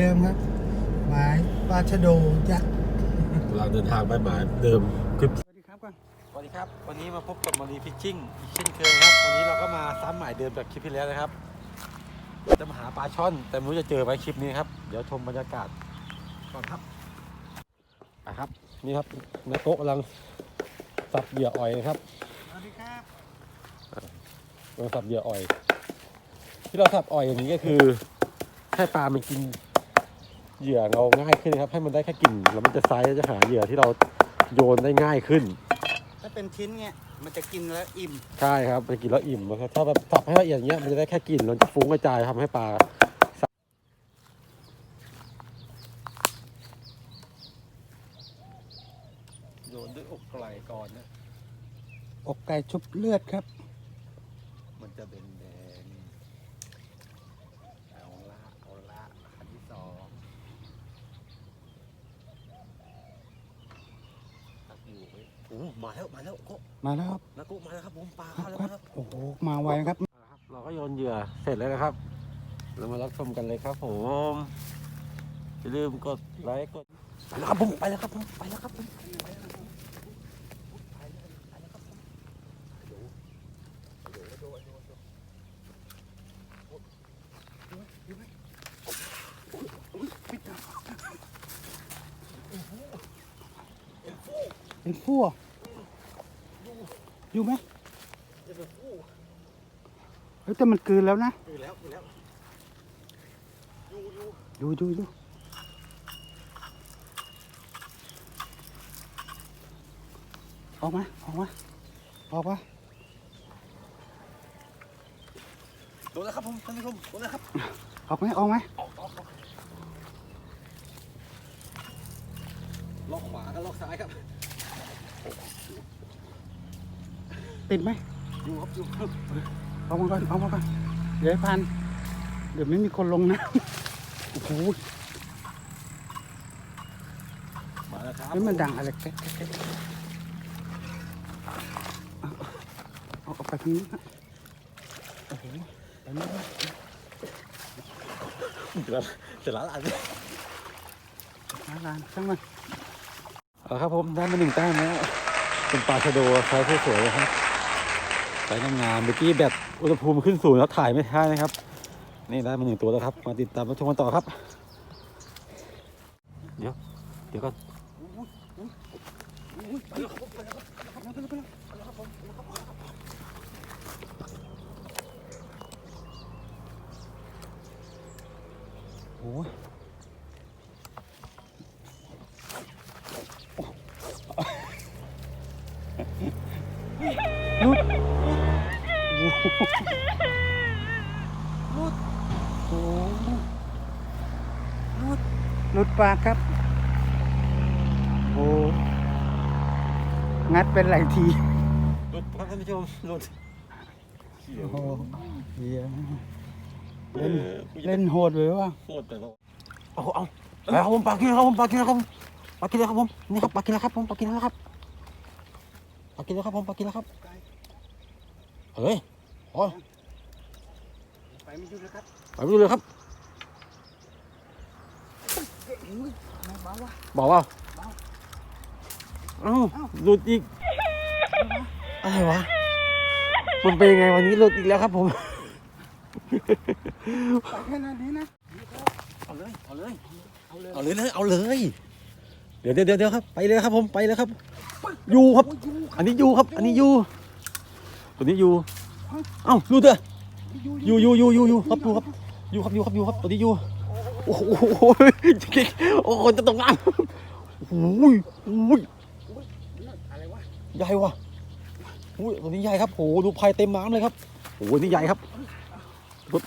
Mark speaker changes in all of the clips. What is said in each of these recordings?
Speaker 1: เดิมครับ หมายปลาชะโดยักษ์
Speaker 2: เราเดินทางไปหมายเดิมคือ
Speaker 1: สวัสดีครับก่อน
Speaker 2: สวัสดีครับ วันนี้มาพบกับมารีฟิชชิ่งอีกเช่นเคยครับ วันนี้เราก็มาซ้ำหมายเดิมแบบคลิปที่แล้วนะครับ จะมาหาปลาช่อน แต่ไม่รู้จะเจอไหมคลิปนี้ครับ เดี๋ยวชมบรรยากาศก่อนครับไปครับ นี่ครับนักโต๊ะกำลังสับเหยื่ออ่อยนะครับ
Speaker 1: สวัสดีครับ
Speaker 2: กำลังสับเหยื่ออ่อย ที่เราสับอ่อยอย่างนี้ก็คือให้ปลามันกิน เหยื่อเราง่ายขึ้นนะครับ ให้มันได้แค่กินแล้วมันจะไซส์แล้วจะหาเหยื่อที่เราโยนได้ง่ายขึ้น
Speaker 1: ถ้าเป็นชิ้นเงี้ยมันจะกินแล้วอิ่ม
Speaker 2: ใช่ครับไปกินแล้วอิ่มนะครับถ้าแบบสับให้ละเอียดอย่างเงี้ยมันจะได้แค่กลิ่นมันจะฟุ้งกระจายทำให้ปลาโยนด้วยอกไก่ก่อนนะ
Speaker 1: อกไก่ชุบเลือดครับ
Speaker 2: มันจะเป็นแดงเอาละเอาละอันที่สองตักอยู่เว้ยโอ้มาแล้วมาแล้วโก็
Speaker 1: มาแล้วครับ
Speaker 2: นักกุมาแล้วครับผมปลา
Speaker 1: ครั
Speaker 2: เข้า
Speaker 1: บ
Speaker 2: แล้ว
Speaker 1: ค
Speaker 2: ค
Speaker 1: รั
Speaker 2: รั
Speaker 1: บบโอ้โหมาไวครับ
Speaker 2: ครับ เราก็โยนเหยื่อเสร็จแล้วนะครับ เรามารับชมกันเลยครับผมอย่าลืมกดไลค์กดไปแล้วครับผมไปแล้วครับผมไปแล้วครับผม
Speaker 1: เป็นฟั่วอยู่ไหมเฮ้ยแต่มันกลืนแล้วนะ
Speaker 2: อยู่แล้วอยู่แล้วอยู่อยู่
Speaker 1: อยู่อยู่อยู่ออกมาออกมาออกมา
Speaker 2: โดนแล้วครับผมท่านผู้ชมโดนแล้วครับ
Speaker 1: ออกไหมออกไหม
Speaker 2: ออกออกออกล็อกขวากับล็อกซ้ายครับ
Speaker 1: ติดไหม
Speaker 2: อยู่ครับอยู่ครับ
Speaker 1: ออกมาก่อนออกมาก่อนเดี๋ยวให้พันเดี๋ยวไม่มีคนลงนะโอ้โห
Speaker 2: มาแล้วครับ
Speaker 1: เฮ้ยมันดังอะไรแก๊กแก๊กแก๊กเอาเอาเอาไปทางนี้นะโอ้โหไปนี่นะ
Speaker 2: เดี๋ยวเสร็จแล้วอันนี้
Speaker 1: หาลานช่างมัน
Speaker 2: เอาครับผมได้มาหนึ่งแต้มแล้วเป็นปลาชะโดไซส์สวยๆครับไซส์งามเมื่อกี้แบตอุณหภูมิขึ้นสูงแล้วถ่ายไม่ทันนะครับ นี่ได้มาหนึ่งตัวแล้วครับ มาติดตามรับชมกันต่อครับ เดี๋ยว เดี๋ยวก่อน
Speaker 1: โอ้ยลุดโอ้โหลุดโอ้โหลุด หลุดปากครับ โอ้งัดเป็นหลายที
Speaker 2: หลุดครับท่านผู้ชมหลุด
Speaker 1: โอ้โหเหี้ยเล่นเล่นโหดเลยว่ะ
Speaker 2: โคตรแต่ว่าเอาเอาไปครับผมปลากินแล้วครับผมปลากินแล้วครับผมปลากินแล้วครับผมนี่ครับปลากินแล้วครับผมปลากินแล้วครับปลากินแล้วครับผมปลากินแล้วครับเฮ้ยโอ้ย
Speaker 1: ไปไม่หยุดนะครับ
Speaker 2: ไปดูเลยครับ
Speaker 1: อุ้ยไม่เบาว่ะ
Speaker 2: บอกว่าเอ้า หลุดอีก อะไรวะ มันเป็นยังไงวันนี้หลุดอีกแล้วครับผม
Speaker 1: ไปแค่นั้นนี้นะ
Speaker 2: เอาเลย เอาเลย
Speaker 1: เอาเลย
Speaker 2: เอาเลยเลยเอาเลย เดี๋ยวเดี๋ยวเดี๋ยวครับ ไปเลยครับผม ไปเลยครับ อยู่ครับอันนี้อยู่ครับ อันนี้อยู่ ตัวนี้อยู่ เอ้าดูเถอะอยู่อยู่อยู่อยู่อยู่ครับอยู่ครับอยู่ครับอยู่ครับอยู่ครับตัวนี้อยู่ โอ้โหโอ้โหจะตกน้ำโอ้ยโอ้ย
Speaker 1: อะไรวะ
Speaker 2: ใหญ่ว่ะโอ้ยตัวนี้ใหญ่ครับโอ้โหดูพายเต็มน้ำเลยครับโอ้โหนี่ใหญ่ครับรถ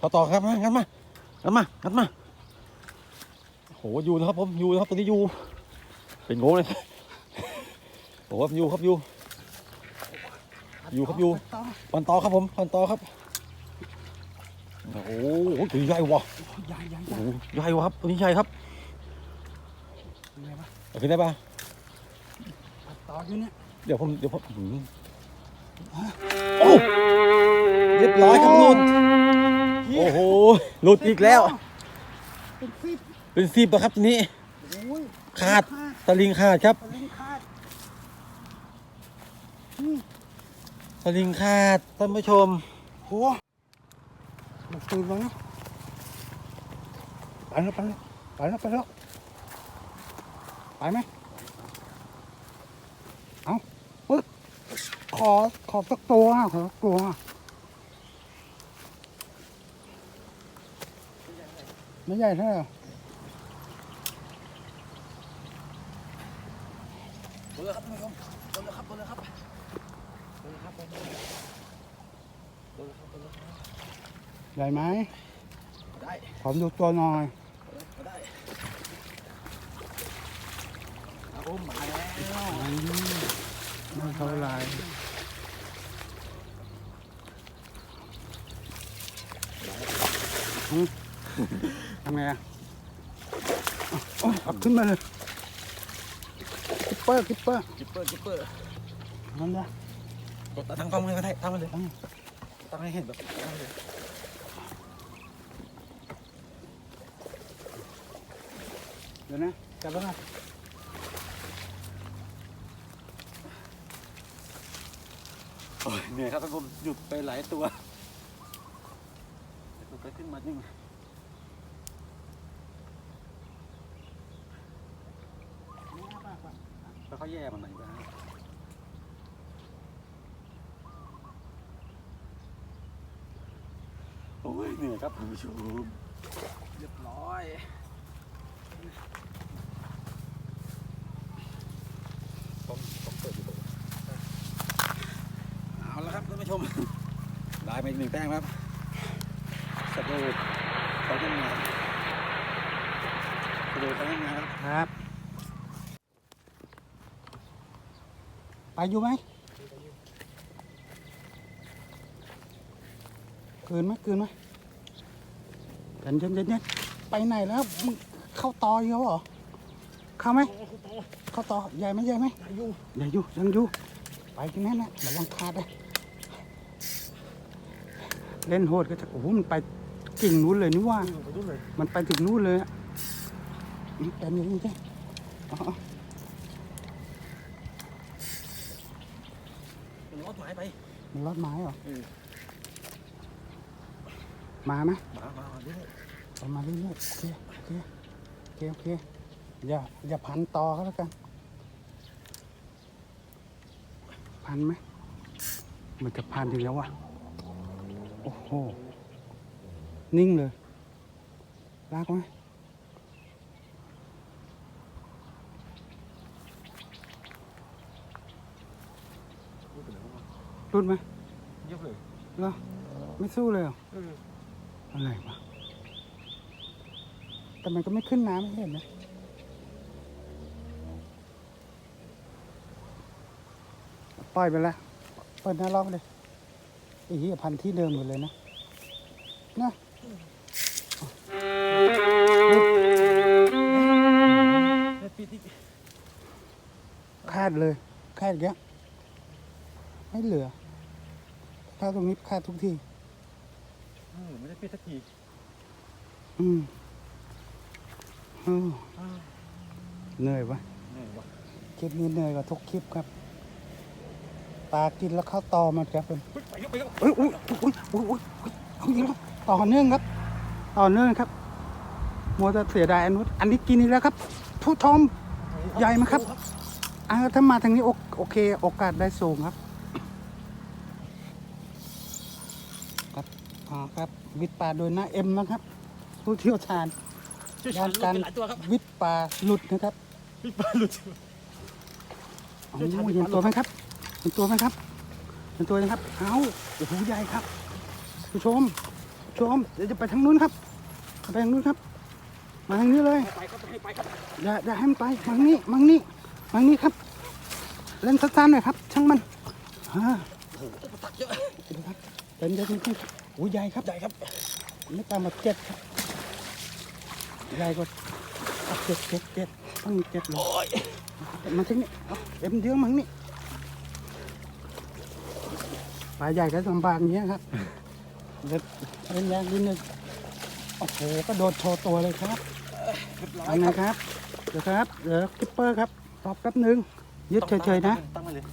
Speaker 1: ต่อ
Speaker 2: ต่อครับมางั้นมางั้นมางั้นมาโอ้โหอยู่นะครับผมอยู่นะครับตัวนี้อยู่เป็นโง่เลยโอ้โหอยู่ครับอยู่อยู่ครับอยู่ปันต่อครับผมปันต่อครับ โอ้โหตัวใหญ่ว่ะ
Speaker 1: ใหญ่ใหญ่ให
Speaker 2: โอ้
Speaker 1: ญ่
Speaker 2: โหใหญ่ว่ะครับตัวนี้ใหญ่ครับ
Speaker 1: ไงวะ
Speaker 2: เอาขึ้นได้ปะ
Speaker 1: ต่ออยู่เนี่ย
Speaker 2: เดี๋ยวผมเดี๋ยวผมหืมโอ้เรียบร้อยครับลุดโอ้โหหลุดอีกแล้ว
Speaker 1: เป็นสิบ
Speaker 2: เป็นสิบอะครับนี้ขาดสลิงขาดครับ
Speaker 1: สลิงขาดอืม
Speaker 2: สลิงขาดท่านผู้ชม
Speaker 1: โห มันตื่นแล้วไปแล้วไปแล้วไปแล้วไปแล้วไปไหมเอาปึ๊บขอขอสักตัวขอสักตัวไม่ใหญ่เท่าไหร่หรอ
Speaker 2: ตัวเลยครับท่านผู้ชมตัวเลยครับตัวเลยครับตัวเลยครับตัวเลยครับครับตัวเลยครับ
Speaker 1: ใหญ่ไหม
Speaker 2: ได้
Speaker 1: ผมดูตัวหน่อย
Speaker 2: ก็ได้ครับผมมาแล้ว
Speaker 1: อืมไม่เท่าไหรอืมทำไงอะเอาเอาเอาขึ้นมาเลยคิปเปอร์คิปเปอร์
Speaker 2: จิปเปอร์จิปเปอร์
Speaker 1: นั่นนะ
Speaker 2: กดตั้งกล้องเลยก็ได้ตั้งมาเลยตั้งให้เห็นแบบตั้งเลย
Speaker 1: เดี๋ยวนะจับแล้วนะ
Speaker 2: โอ้ยเหนื่อยครับท่านผมหยุดไปหลายตัวแต่ตัวขึ้นมานิ่งแล้วเขาแย่มันไหนบ้างโอ้ยเหนื่อยครับผู้ชมเรียบร้อย ผมผมเปิดอยู่ตรงนี้เอาละครับท่านผู้ชม ได้ไปอีกหนึ่งแต้มครับสะดูเขาต้องมาสะดูเขาต้องมาครับ
Speaker 1: ครับ ไปอยู่ไหมคืนไหมคืนไหมเย็นเย็นเย็นเย็นไปไหนแล้วมึง เข้าต่ออีกแล้วเหรอ เข้าไหม เข้าต่อใหญ่ไหมใหญ่ไหมใหญ่อยู่ยังอยู่ ไปที่นั่นนะระวังขาดเลยเล่นโหดก็จะโอ้โหมันไปกิ่งนู้นเลยนี่ว่า
Speaker 2: ไปดูเลย
Speaker 1: มันไปถึงนู่นเลยอะอืมแต่นี่นี่ใช่อ๋อ
Speaker 2: มันรอดหมายไป
Speaker 1: มันรอดไม้เหรอ
Speaker 2: เออ
Speaker 1: มาไหม
Speaker 2: มามามาด้วย
Speaker 1: เอามาเรื่อยๆโอเคโอเคโอ เคโอเคอย่าอย่าพันต่อก็แล้วกัน พันไหมมันจะพันถึงแล้ววะโอ้โห นิ่งเลย ลากไหมรุดไหม
Speaker 2: เยียบเลย
Speaker 1: เหรอไม่สู้เลยเหรอ
Speaker 2: เออ
Speaker 1: อะไรวะ แต่มันก็ไม่ขึ้นน้ำไม่เห็นนะปล่อยไปแล้วเปิดหน้ารอบเลยไอ้เหี้ยพันธุ์ที่เดิมหมดเลยนะนะ
Speaker 2: ปิดอีก
Speaker 1: คาดเลยคาดเยอะไม่เหลือ ถ้าตรงนี้คาดทุกที
Speaker 2: เออไม่ได้ปิดสักที
Speaker 1: อืมอืมเหนื่อยวะ
Speaker 2: เหนื่อยวะ
Speaker 1: คลิปนี้เหนื่อยกว่าทุกคลิปครับปลากินแล้วเข้าตอมันครับผม
Speaker 2: ไปยกไปยก
Speaker 1: อุ้ยอุ้ยอุ้ยอุ้ยอุ้ยอุ้ยเอาอีกแล้วต่อเนื่องครับ ต่อเนื่องครับมัวแต่เสียดายอันนู้นอันนี้กินอีกแล้วครับ ผู้ชมใหญ่ไหมครับอ่าถ้ามาทางนี้โอโอเค โอกาสได้สูงครับครับอ่าครับ วิทย์ปลาโดยหน้าเอ็มนะครับ ผู้เชี่ยวชาญ
Speaker 2: ช่วย
Speaker 1: ด้าน
Speaker 2: กั
Speaker 1: กานร
Speaker 2: หลายตัวครับ
Speaker 1: วิทย์ปลาหลุดนะครับ
Speaker 2: ปิดปลาหลุด
Speaker 1: โอ้
Speaker 2: ช่วยชาญ
Speaker 1: โห
Speaker 2: วิทย์
Speaker 1: เห็น
Speaker 2: ปลาหลุด
Speaker 1: ตัวไหมครับเห็นตัวไหมครับเห็นตัวยังครับเอาโอ้โหใหญ่ครับผู้ชมผู้ชมเดี๋ยวจะไปทางนู้นครับไปทางนู้นครับ มาทางนี้เลย
Speaker 2: ไปครับให้ไปครับ
Speaker 1: อย่าอย่าให้มันไปมังนี่มังนี่มังนี่ครับ เล่นสั้นๆหน่อยครับ ช่างมันอ่า
Speaker 2: โอ้โหตักเยอะ
Speaker 1: ดูครับเป็นใหญ่จริงๆโอ้ยใหญ่ครับ
Speaker 2: ใหญ่ครับ
Speaker 1: ไม่ต่ำกว่าเจ็ดครับ ใหญ่กว่าอะเจ็ดเจ็ดเจ็ดต้องมีเจ็ดเลย
Speaker 2: โอ้ย
Speaker 1: มาที่นี่เอาเอ็มเดียวมังนี่ปลาใหญ่ก็ลำบากอย่างเงี้ยครับเล่นเล่นยากนิดนึงโอ้โหกระโดดโชว์ตัวเลยครับอันนะครับเดี๋ยวครับเดี๋ยวคิปเปอร์ครับรอแป๊บหนึงยึดเฉยๆนะ
Speaker 2: ตั้งมาเลย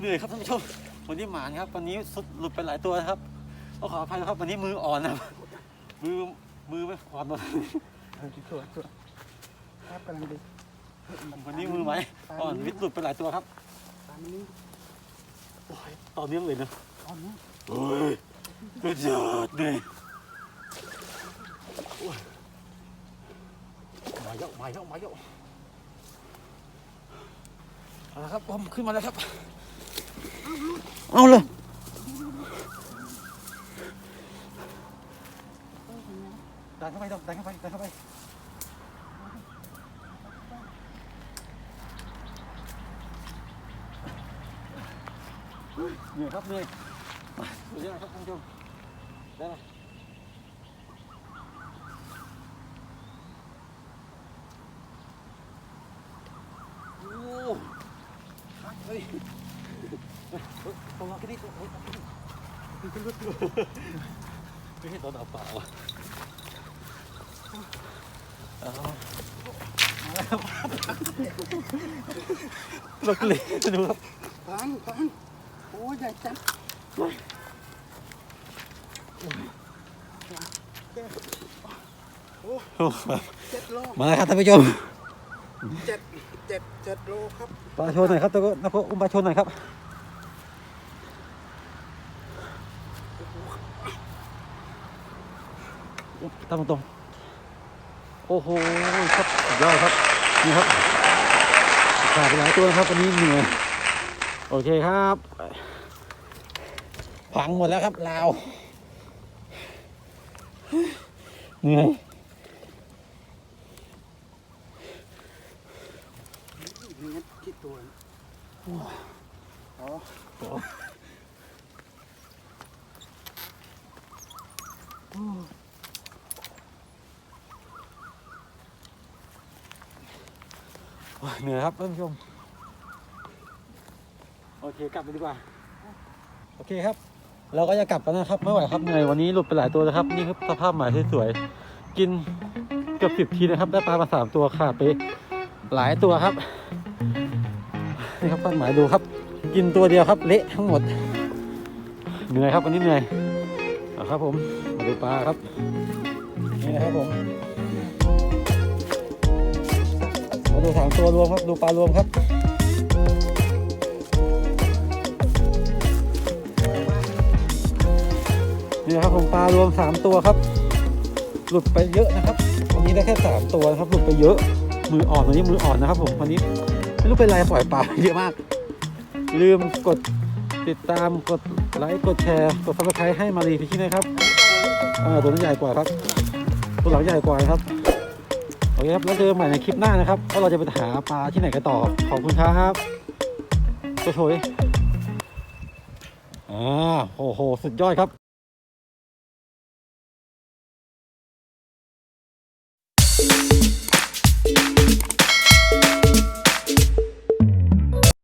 Speaker 2: เหนื่อยครับท่านผู้ชมวันนี้หมานครับ วันนี้สุดหลุดไปหลายตัวนะครับต้องขออภัยนะครับวันนี้มืออ่อนนะครับ มือมือไม่อ่อนหมด
Speaker 1: เออสวยสวยครับกำลังดี
Speaker 2: วันนี้มือไหมอ่อนวิทย์หลุดไปหลายตัวครับ
Speaker 1: ตามนี้
Speaker 2: โอ้ยต่อเนื่องเลยนะ
Speaker 1: อ่อนนะ
Speaker 2: โอ้ยสุดยอดเลยโอ้ยมาเยอะมาเยอะมาเยอะเอาละครับผมขึ้นมาแล้วครับ เอาเลยดัน เข้าไปดันเข้าไปดันเข้าไปเหนื่อยครับเหนื่อยมาเดี๋ยวนะครับท่านผู้ชมได้ไหมโอ้เฮ้ยเฮ้ยตรงเราแค่นี้ตรงเฮ้ยไม่ใช่ตัวต่อะเอามาแล้วครั บเราก็เลยดูครับ
Speaker 1: ฟังฟังโอ้ยใหญ่จัง
Speaker 2: โอ้โห
Speaker 1: เจ็ดโล
Speaker 2: มาแล้วครับท่านผู้ชม
Speaker 1: เจ็ดเจ็ดเจ็ดโลครับ
Speaker 2: ปลาโชว์หน่อยครับตะโกนนะพวกอุ้มปลาโชว์หน่อยครับตั้งตรง โอ้โหครับสุดยอดครับนี่ครับขาดไปหลายตัวนะครับวันนี้เหนื่อยโอเคครับพังหมดแล้วครับลาวเหนื่อย
Speaker 1: นี่งั้นคิดตัวนะอ๋อ
Speaker 2: โอ้ย เหนื่อยครับท่านผู้ชม โอเคกลับไปดีกว่า โอเคครับ เราก็จะกลับกันนะครับไม่ไหวครับเหนื่อยวันนี้หลุดไปหลายตัวนะครับ นี่ครับสภาพหมายสวยๆกินเกือบสิบทีนะครับได้ปลามาสามตัวขาดไปหลายตัวครับนี่ครับท่านหมายดูครับ กินตัวเดียวครับ เละทั้งหมด เหนื่อยครับวันนี้เหนื่อยเอาครับผมมาดูปลาครับนี่นะครับผม มาดูสามตัวรวมครับ ดูปลารวมครับนี่นะครับผมปลารวมสามตัวครับ หลุดไปเยอะนะครับวันนี้ได้แค่สามตัวครับหลุดไปเยอะ มืออ่อนวันนี้มืออ่อนนะครับ ผมวันนี้ไม่รู้เป็นไรปล่อยปลาเยอะมาก ลืมกดติดตามกดไลค์กดแชร์กดซับสไครต์ให้มารีพี่ชินะครับตัวนี้ใหญ่กว่าครับตัวหลังใหญ่กว่าครับ อเคครับแล้วเจอกันใหม่ในคลิปหน้านะครับว่าเราจะไปหาปลาที่ไหนกันต่อขอบคุณครับโชยๆอ่าโอ้โห สุดยอดครับ